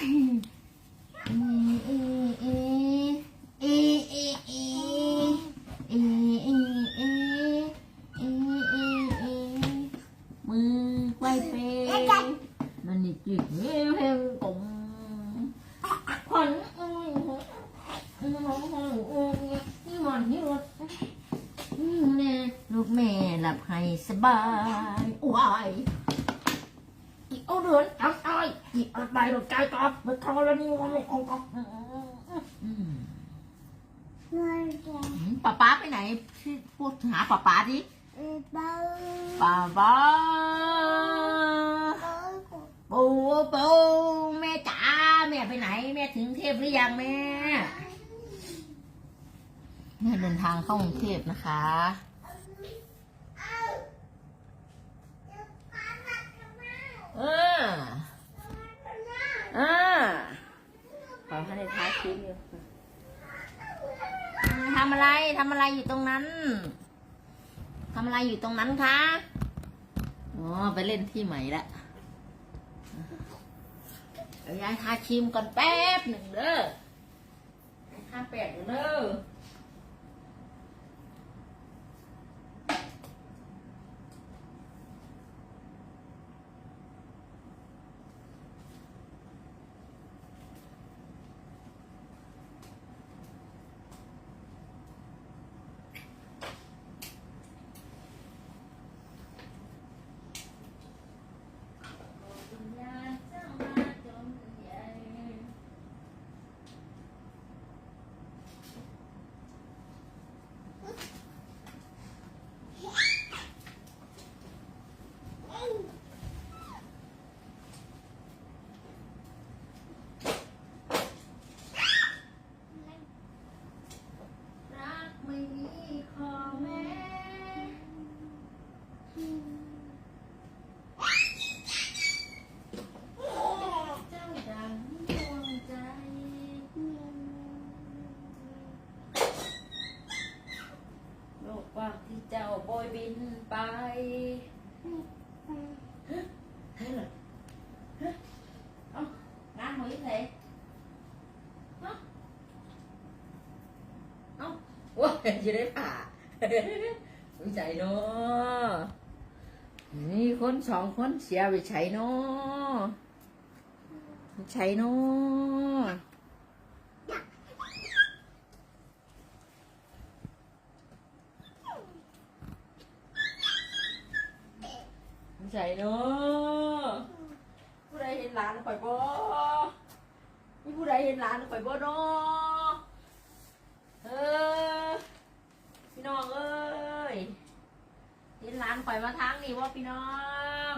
ยเอเอเอเอเอมันนีจิกเห้เพ่งกลมขวัญนี่มันนี่วะนี่แม่ลูกแม่หลับให้สบายอ้ย อีเอาเดือนเอาไอ้อีเอาไปหลบใจกอบมาทอแล้วนี่วันนี้เอากอบอืมป้าป๊าไปไหนที่พูดหาป้าป๊าดิป้าป๊าปูปูแม่จ๋าแม่ไปไหน แม่ถึงเทพหรือยังแม่แม่เดินทางเข้ากรุงเทพนะคะ เออเออขอ ให้ในท้ายคลิปอยู่ทำอะไรทำอะไรอยู่ตรงนั้นทำอะไรอยู่ตรงนั้นคะ อ๋อ ไปเล่นที่ใหม่ละยายทาครีมก่อนแป๊บหนึ่งเด้อทาแปดเด้อ รักไม่มีข้อแม้เจ้าดังดวงใจ โลกกว้างที่เจ้าโบยบินไปฮะเฮ้ยเหรอฮะเอ้างานหัวยิ่งเลยเอ้าเอ้าว้าจะได้ผ่าวิจัยเนาะนี่คนสองคนเสียวิชัยเนาะวิชัยเนาะ ใช่เนาะผู้ใดเห็นหลานข่อยบ่มีผู้ใดเห็นหลานข่อยบ่เนาะเออพี่น้องเอ้ยเห็นหลานข่อยมาทางนี่ว่าพี่น้อง